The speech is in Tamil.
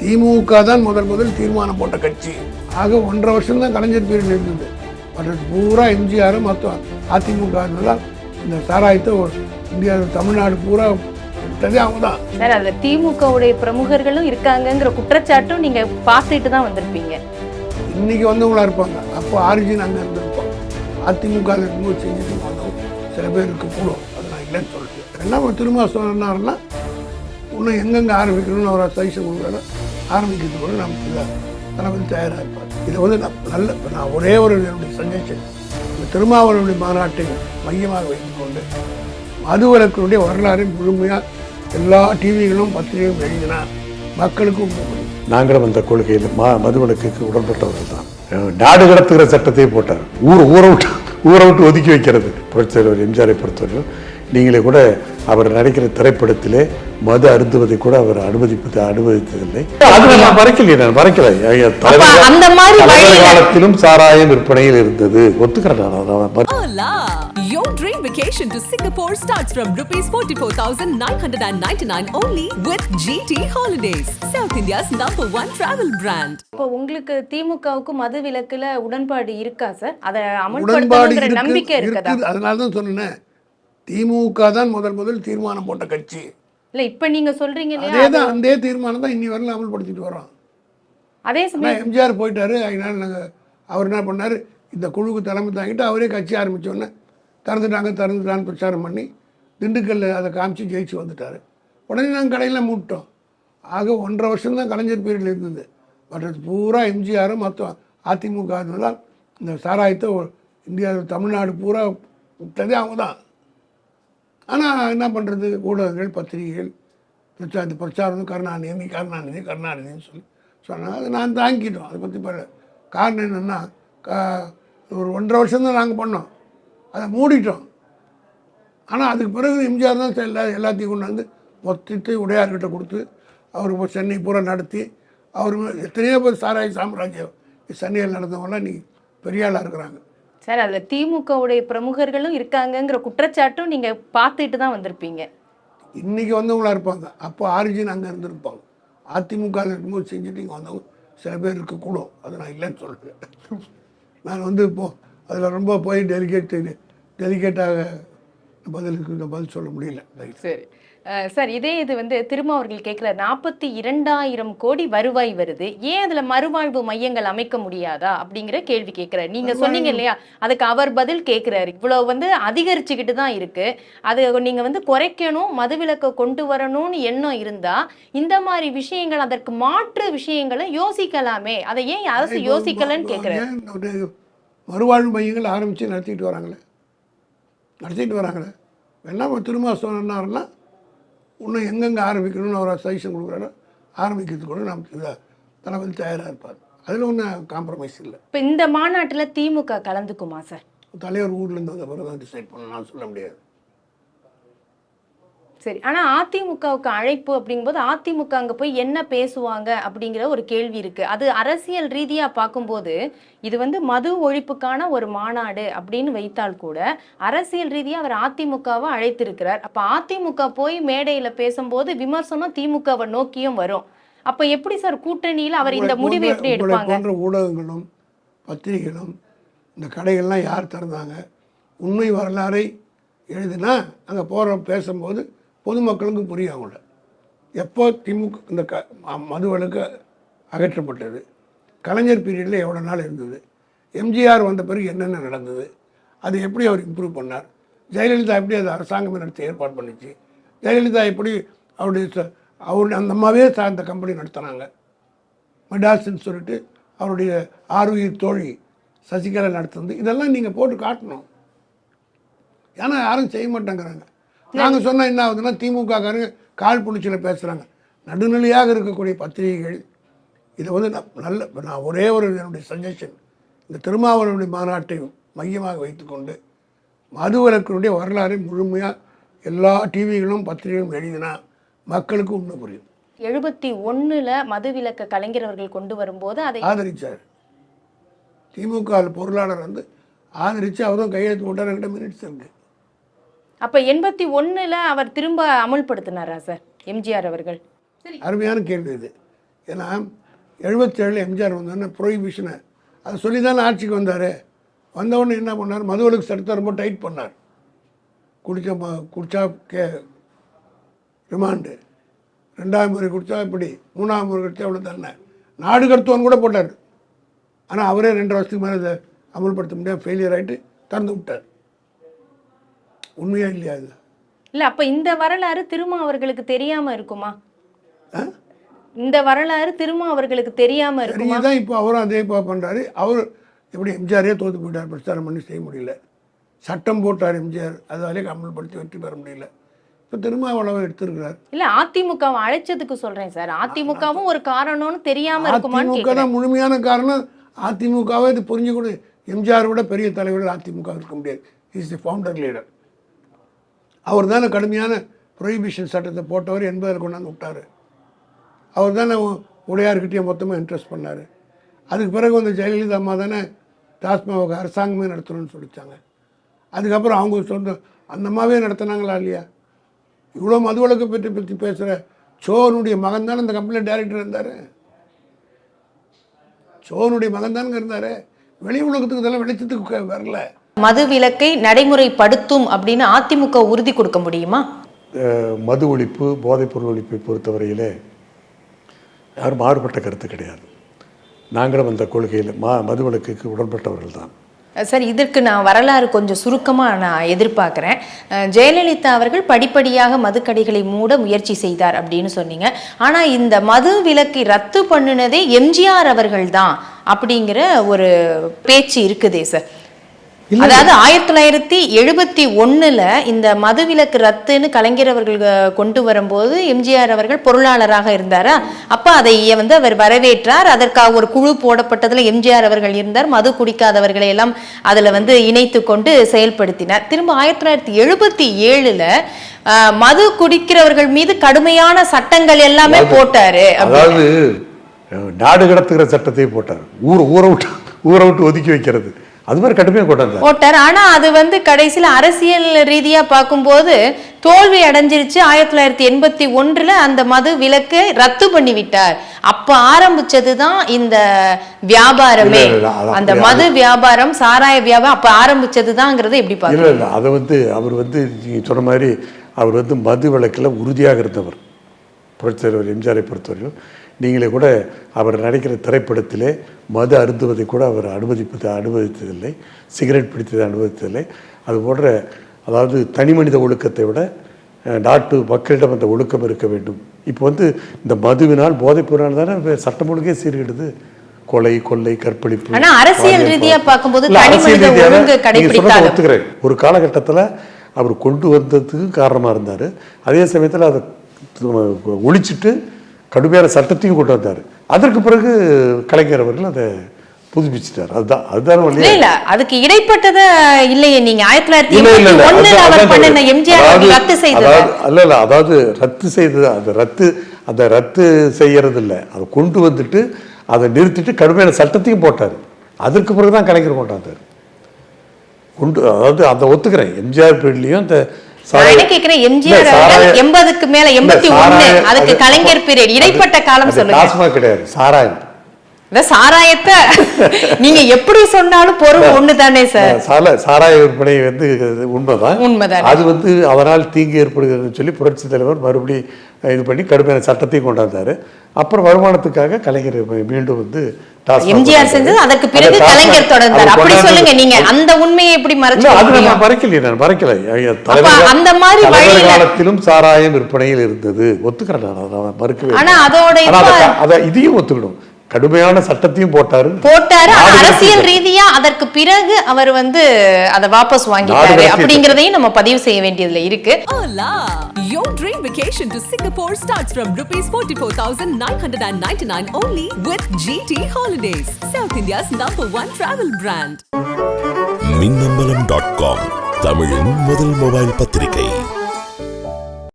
திமுக தான் முதல் முதல் தீர்மானம் போட்ட கட்சி. ஆக ஒன்றரை வருஷம் தான் கலைஞர் பீரியட் இருந்தது. மற்றது பூரா எம்ஜிஆர் மொத்தம் அதிமுக இந்த சாராயத்தை இந்தியா தமிழ்நாடு பூரா விட்டதே அவங்க தான். சார் அதுல திமுகவுடைய பிரமுகர்களும் இருக்காங்கங்கிற குற்றச்சாட்டும் நீங்க பார்த்துட்டு தான் வந்திருப்பீங்க. இன்னைக்கு வந்தவங்களா இருப்பாங்க. அப்போ ஆரிஜின் அங்கே இருந்திருப்போம் அதிமுக இருக்கும்போது செஞ்சுட்டு வந்தவங்க சில பேர் இருக்க கூடும் அது நான் இல்லைன்னு சொல்லிட்டு என்ன திரும்ப சொன்னாருன்னா இன்னும் எங்கெங்கே ஆரம்பிக்கணும்னு அவர் சஜஷன் கொடுக்குறாரு ஆரம்பிக்கிறதுக்கு கூட நமக்கு தளபதி தயாராக இருப்பார் இதை வந்து நான் நல்ல நான் ஒரே ஒரு என்னுடைய சஜஷன் இந்த திருமாவளவனுடைய மாநாட்டை மையமாக வைத்துக்கொண்டு மதுவிலக்கினுடைய வரலாறை முழுமையாக எல்லா டிவிகளும் பத்திரிகையும் எழுதினார் மக்களுக்கும் நாங்களும் அந்த கொள்கையில் மா மதுவிலக்குக்கு உடன்பட்டவர்கள் தான். நாடு கடத்துகிற சட்டத்தை போட்டார். ஊர் ஊரை விட்டு ஊரை விட்டு ஒதுக்கி வைக்கிறது. புரட்சித்தலைவர் எம்ஜிஆரை பொறுத்தவரையும் நீங்களே கூட அவர் நடிக்கிற திரைப்படத்திலே மது அருந்துவதை கூட அவர் அனுமதிப்பது அனுமதித்ததில்லை. அது நான் மறைக்கலையே நான் மறைக்கல. காலத்திலும் சாராயம் விற்பனையில் இருந்தது. ஒத்துக்கிறேன் நான்! Your dream vacation to Singapore starts from rupees 44,999 only with GT Holidays, South India's number one travel brand. இப்போ உங்களுக்கு திமுகவுக்கு மது விலக்குல உடன்பாடு இருக்கா சார்? அதை அமல்படுத்தணுங்கிற இருக்கு- நம்பிக்கை இருக்கதா? இருக்குது. அதனால தான் சொன்னேன். திமுக தான் முதல் முதல் தீர்மானம் போட்ட கட்சி. இல்ல இப்ப நீங்க சொல்றீங்க அதே தான் அதே தீர்மானம் தான் இன்னி வரல அமல்படுத்திட்டு வரோம் அதே சமயம் எம்ஜிஆர் போயிட்டாரு அதனால நாங்கள் அவர் என்ன பண்ணார் இந்த குழுவுக்கு தலைமை தாங்கிட்டு அவரே கட்சி ஆரம்பிச்ச உடனே திறந்துட்டாங்க திறந்துட்டான்னு பிரச்சாரம் பண்ணி திண்டுக்கல்ல அதை காமிச்சு ஜெயிச்சு வந்துட்டார். உடனே நாங்கள் கடையில் மூட்டோம். ஆக ஒன்றரை வருஷம் தான் கலைஞர் பீரியடில் இருந்தது. மற்றது பூரா எம்ஜிஆரும் மொத்தம் அதிமுக தான் இந்த சாராயத்தை ஒரு- இந்தியா தமிழ்நாடு பூரா விட்டதே அவங்க தான். ஆனால் என்ன பண்ணுறது ஊடகங்கள் பத்திரிகைகள் பிரச்சா இந்த பிரச்சாரம் கருணாநிதி கருணாநிதி கருணாநிதின்னு சொல்லி. சொன்னாங்க அதை நான் தாங்கிட்டோம். அதை பற்றி பல காரணம் என்னென்னா ஒரு ஒன்றரை வருஷம்தான் நாங்கள் பண்ணோம். அதை மூடிட்டோம். ஆனால் அதுக்கு பிறகு எம்ஜிஆர் தான் எல்லா எல்லாத்தையும் கொண்டு வந்து மொத்தத்தை உடையார்கிட்ட கொடுத்து அவர் இப்போ சென்னை பூரா நடத்தி அவர் எத்தனையோ பேர் சாராய சாம்ராஜ்யம் சென்னையில் நடந்தவங்களாம் இன்றைக்கி பெரிய ஆளாக இருக்கிறாங்க. சார் அதுல திமுகவுடைய பிரமுகர்களும் இருக்காங்கங்கிற குற்றச்சாட்டும் நீங்க பார்த்துட்டு தான் வந்திருப்பீங்க. இன்றைக்கி வந்தவங்களா இருப்பாங்க. அப்போ ஆரிஜின் அங்கே இருந்திருப்பாங்க. அதிமுக ல இருக்கும்போது செஞ்சுட்டு இங்கே வந்தவங்க சில பேர் இருக்கக்கூடும் அது நான் இல்லைன்னு சொல்கிறேன் நான் வந்து இப்போது அதில் ரொம்ப போய் டெலிகேட் டெலிகேட்டாக பதிலுக்கு பதில் சொல்ல முடியல. சரி. சார் இதே இது வந்து திரும்ப அவர்கள் கேட்குற நாற்பத்தி இரண்டாயிரம் கோடி வருவாய் வருது ஏன் அதுல மறுவாழ்வு மையங்கள் அமைக்க முடியாதா அப்படிங்கிற கேள்வி கேட்கிறாரு. நீங்க சொன்னீங்க இல்லையா அதுக்கு அவர் பதில் கேட்கிறாரு. இவ்வளவு வந்து அதிகரிச்சுக்கிட்டு தான் இருக்கு. அது நீங்க வந்து குறைக்கணும் மதுவிலக்கை கொண்டு வரணும்னு எண்ணம் இருந்தா இந்த மாதிரி விஷயங்கள் அதற்கு மாற்று விஷயங்களை யோசிக்கலாமே. அதை ஏன் அரசு யோசிக்கலன்னு கேட்கிறாரு. மறுவாழ்வு மையங்கள் ஆரம்பித்து நடத்திட்டு வராங்களே? நடத்திட்டு வராங்களே? வேணா திரும்ப சொன்னார்னா இன்னும் எங்கெங்கே ஆரம்பிக்கணும்னு அவர் சஜஷன் கொடுக்குறாரோ ஆரம்பிக்கிறதுக்கு கூட நமக்கு இதை தளபதி தயாராக இருப்பார். அதில் ஒன்றும் காம்ப்ரமைஸ் இல்லை. இப்ப இந்த மாநாட்டுல திமுக கலந்துக்குமா சார்? தலைவர் ஊர்லேருந்து வந்த பிறகு தான் டிசைட் பண்ணணும் நான் சொல்ல முடியாது. சரி. ஆனா அதிமுகவுக்கு அழைப்பு அப்படிங்கும்போது அதிமுக அங்க போய் என்ன பேசுவாங்க அப்படிங்கிற ஒரு கேள்வி இருக்கு. அது அரசியல் ரீதியா பார்க்கும்போது இது வந்து மது ஒழிப்புக்கான ஒரு மாநாடு அப்படின்னு வைத்தால் கூட அரசியல் ரீதியா அவர் அதிமுகவை அழைத்திருக்கிறார். அப்ப அதிமுக போய் மேடையில பேசும்போது விமர்சனம் திமுகவை நோக்கியும் வரும். அப்ப எப்படி சார் கூட்டணியில அவர் இந்த முடிவை எப்படி எடுப்பாங்க? ஊடகங்களும் பத்திரிகைகளும் இந்த கடைகள்லாம் யார் திறந்தாங்க? உண்மை வரலாறை எழுதினா அங்கே போகிற பேசும்போது பொதுமக்களுக்கும் புரியும் அவங்கள எப்போ திமுக இந்த க ம- மதுவிலக்கு அகற்றப்பட்டது? கலைஞர் பீரியடில் எவ்வளோ நாள் இருந்தது? எம்ஜிஆர் வந்த பிறகு என்னென்ன நடந்தது? அது எப்படி அவர் இம்ப்ரூவ் பண்ணார்? ஜெயலலிதா எப்படி அது அரசாங்கமே நடத்த ஏற்பாடு பண்ணிச்சு? ஜெயலலிதா எப்படி அவருடைய ச- அவருடைய அந்த அம்மாவே சார்ந்த கம்பெனி நடத்துனாங்க. மெடாஸ்ன்னு சொல்லிட்டு அவருடைய ஆர்வீர் தோழி சசிகலா நடத்துனது. இதெல்லாம் நீங்கள் போட்டு காட்டணும். ஏன்னா யாரும் செய்ய மாட்டேங்கிறாங்க. நாங்கள் சொன்னால் என்ன ஆகுதுன்னா திமுக காரங்க கால் புணிச்சில் பேசுகிறாங்க நடுநிலையாக இருக்கக்கூடிய பத்திரிகைகள் இதை வந்து நான் நல்ல நான் ஒரே ஒரு என்னுடைய சஜஷன் இந்த திருமாவளவனுடைய மாநாட்டை மையமாக வைத்துக்கொண்டு மதுவிலக்கினுடைய வரலாறை முழுமையாக எல்லா டிவிகளும் பத்திரிகைகளும் எழுதினா மக்களுக்கு உண்மை புரியும். எழுபத்தி ஒண்ணுல மதுவிலக்க கலைஞர் அவர்கள் கொண்டு வரும்போது அதை ஆதரிச்சார். திமுக பொருளாளர் வந்து ஆதரித்து அவரும் கையெழுத்து போட்டார் என்கிட்ட மினிட்ஸ் இருக்கு. அப்போ எண்பத்தி ஒன்றில் அவர் திரும்ப அமல்படுத்தினாரா சார்? எம்ஜிஆர் அவர்கள். அருமையான கேள்வி இது. ஏன்னா எழுபத்தேழில் எம்ஜிஆர் வந்தோடனே ப்ரொஹிபிஷனை அதை சொல்லி தானே ஆட்சிக்கு வந்தார். வந்தவுடனே என்ன பண்ணார்? மதுவிலக்கு சட்டத்தை ரொம்ப டைட் பண்ணார். குடிச்ச குடிச்சா கே ரிமாண்டு ரெண்டாவது முறை குடித்தா இப்படி மூணாவது முறை குடித்தா இவ்வளோ தண்டனை. நாடு கடத்துவன் கூட போட்டார். ஆனால் அவரே ரெண்டு வருஷத்துக்கு மேலே அதை அமல்படுத்த முடியாது ஃபெயிலியர் ஆகிட்டு திறந்து விட்டார். உண்மையா இல்லையா இது? இல்ல அப்ப இந்த வரலாறு திருமா அவர்களுக்கு தெரியாம இருக்குமா? இந்த வரலாறு திருமா அவர்களுக்கு தெரியாம இருக்குமா? தான் இப்போ அவரும் அதே இப்போ பண்ணுறாரு அவர் எப்படி எம்ஜிஆரே தோற்று போயிட்டார் பிரச்சாரம் பண்ணி செய்ய முடியல. சட்டம் போட்டார் எம்ஜிஆர். அதாலே அமல்படுத்தி வெற்றி பெற முடியல. இப்போ திருமாவளவை எடுத்திருக்கிறார். இல்ல அதிமுகவை அழைச்சதுக்கு சொல்றேன் சார். அதிமுகவும் ஒரு காரணம்னு தெரியாம அதிமுக தான் முழுமையான காரணம். அதிமுகவை இது புரிஞ்சு கொடு எம்ஜிஆர் விட பெரிய தலைவர்கள் அதிமுக இருக்க முடியாது. இஸ் தி ஃபவுண்டர் லீடர் அவர் தானே கடுமையான ப்ரொஹிபிஷன் சட்டத்தை போட்டவர் என்பதற்கு கொண்டாந்து விட்டார். அவர் தானே உடையார்கிட்டயும் மொத்தமாக இன்ட்ரெஸ்ட் பண்ணார். அதுக்கு பிறகு வந்து ஜெயலலிதா அம்மா தானே டாஸ்மாக அரசாங்கமே நடத்தணும்னு சொல்லிச்சாங்க. அதுக்கப்புறம் அவங்க சொந்த அந்த அம்மாவே நடத்தினாங்களா இல்லையா? இவ்வளோ மதுவிலக்கு பற்றி பற்றி பேசுகிற சோனுடைய மகன் தானே அந்த கம்பெனியில் டைரக்டர் இருந்தார். சோனுடைய மகன் தானுங்க இருந்தார். வெளி உலகத்துக்கு இதெல்லாம் வெளிச்சத்துக்கு வரல. மது விலக்கை நடைமுறைப்படுத்தும் அப்படின்னு அதிமுக உறுதி கொடுக்க முடியுமா? மது ஒழிப்பு போதைப்பொருள் ஒழிப்பை பொறுத்தவரையிலே யாரும் மாறுபட்ட கருத்து கிடையாது. நாங்களும் அந்த கொள்கையில் மா மதுவிலக்குக்கு உடன்பட்டவர்கள் தான். சார் இதற்கு நான் வரலாறு கொஞ்சம் சுருக்கமாக நான் எதிர்பார்க்குறேன். ஜெயலலிதா அவர்கள் படிப்படியாக மதுக்கடைகளை மூட முயற்சி செய்தார் அப்படின்னு சொன்னீங்க. ஆனால் இந்த மது விலக்கை ரத்து பண்ணினதே எம்ஜிஆர் அவர்கள் தான் அப்படிங்கிற ஒரு பேச்சு இருக்குதே சார். அதாவது ஆயிரத்தி தொள்ளாயிரத்தி எழுபத்தி ஒண்ணுல இந்த மதுவிலக்கு ரத்துன்னு கலைஞர் அவர்கள் கொண்டு வரும்போது எம்ஜிஆர் அவர்கள் பொருளாளராக இருந்தாரா? அப்ப அதை வந்து அவர் வரவேற்றார். அதற்காக ஒரு குழு போடப்பட்டதுல எம்ஜிஆர் அவர்கள் இருந்தார். மது குடிக்காதவர்களை எல்லாம் அதுல வந்து இணைத்து கொண்டு செயல்படுத்தினார். திரும்ப ஆயிரத்தி தொள்ளாயிரத்தி எழுபத்தி ஏழுல மது குடிக்கிறவர்கள் மீது கடுமையான சட்டங்கள் எல்லாமே போட்டாரு அதாவது நாடு கடத்துகிற சட்டத்தை போட்டார். ஊர் ஊரை விட்டு ஊரை விட்டு ஒதுக்கி வைக்கிறது. அது மாதிரி கடுமையாக கொண்டாந்தார் போட்டார் ஆனா அது வந்து கடைசியில அரசியல் ரீதியா பார்க்கும்போது தோல்வி அடைஞ்சிருச்சு. ஆயிரத்தி தொள்ளாயிரத்தி எண்பத்தி ஒன்றுல அந்த மது விலக்கு ரத்து பண்ணி விட்டார் அப்ப ஆரம்பிச்சதுதான் இந்த வியாபாரமே. அந்த மது வியாபாரம் சாராய வியாபாரம் அப்ப ஆரம்பிச்சதுதாங்கிறத எப்படி பாருங்க இல்லை இல்லை அதை வந்து அவர் வந்து நீங்கள் சொன்ன மாதிரி அவர் வந்து மது விளக்கில் உறுதியாக இருந்தவர் புரட்சித் தலைவர் எம்ஜிஆரை பொறுத்தவரையும் நீங்களே கூட அவர் நடிக்கிற திரைப்படத்திலே மது அருந்துவதை கூட அவர் அனுமதிப்பது அனுமதித்ததில்லை. சிகரெட் பிடித்ததை அனுமதித்ததில்லை. அது போன்ற அதாவது தனி மனித ஒழுக்கத்தை விட நாட்டு மக்களிடம் அந்த ஒழுக்கம் இருக்க வேண்டும். இப்போ வந்து இந்த மதுவினால் போதைப் பொருளால் தானே சட்டம் ஒழுங்கே சீர்கெடுது. கொலை கொள்ளை கற்பழிப்பு அரசியல். பார்க்கும்போது ரீதியாக கடைபிடித்தாலும். ஒத்துக்கிறேன். ஒரு காலகட்டத்தில் அவர் கொண்டு வந்ததுக்கு காரணமாக இருந்தார். அதே சமயத்தில் அதை ஒழிச்சிட்டு கடுமையான சட்டத்தையும் கொண்டு வந்தார். அதற்கு பிறகு கலைஞர் அவர்கள் அதை புதுப்பிச்சிட்டார். அதுதான் அதுதான் வழியா? இல்ல அதுக்கு இடைப்பட்டத இல்லையே நீங்க. ஆயிரத்தி தொள்ளாயிரத்தி அவர் ரத்து செய்தது. அல்ல இல்ல அதாவது ரத்து செய்தது அந்த ரத்து அந்த ரத்து செய்யறது இல்ல அதை கொண்டு வந்துட்டு அதை நிறுத்திட்டு கடுமையான சட்டத்தையும் போட்டார். அதற்கு பிறகு தான் கலைஞர் கொண்டாந்தார். கொண்டு அதாவது அந்த ஒத்துக்கிறேன். எம்ஜிஆர் பீரியட்லயும் அந்த என்ன கேக்குறேன் எம்ஜிஆர் அவர்கள் எண்பதுக்கு மேல எண்பத்தி ஒண்ணு அதுக்கு அது- கலைஞர் பீரியட் இடைப்பட்ட காலம் சொல்லுங்க. கிடையாது சாராயம். இந்த சாராயத்தை நீங்க எப்படி சொன்னாலும் பொருள் ஒண்ணுதானே சார் சால சாராய விற்பனை வந்து உண்மைதான் உண்மைதானே. அது வந்து அதனால் தீங்கு ஏற்படுகிறதுன்னு சொல்லி புரட்சி தலைவர் மறுபடி இது பண்ணி கடுமையான சட்டத்தையும் கொண்டாந்தாரு அப்புறம் வருமானத்துக்காக கலைஞர் மீண்டும் வந்து எம்ஜிஆர். செஞ்சது அதற்கு பிறகு கலைஞர் தொடர்ந்தார் அப்படி சொல்லுங்க நீங்க அந்த உண்மையை எப்படி மறைச்சு அது? நான் மறைக்கலையே நான் மறைக்கல அந்த மாதிரி காலத்திலும் சாராயம் விற்பனையில் இருந்தது ஒத்துக்கிறேன் நான் மறுக்கவே. ஆனா அதோட அதை இதையும் ஒத்துக்கணும் கடுமையான சட்டத்தையும் போட்டாரு போட்டாரு அரசியல். ரீதியா அதற்கு பிறகு அவர் வந்து அதை வாபஸ் வாங்கிட்டாரு. அப்படிங்கறதையும் நம்ம பதிவு செய்ய வேண்டியதுல இருக்கு! Your dream vacation to Singapore starts from rupees 44,999 only with GT Holidays, South India's number one travel brand. Minnambalam dot com தமிழின் முதல் மொபைல் பத்திரிகை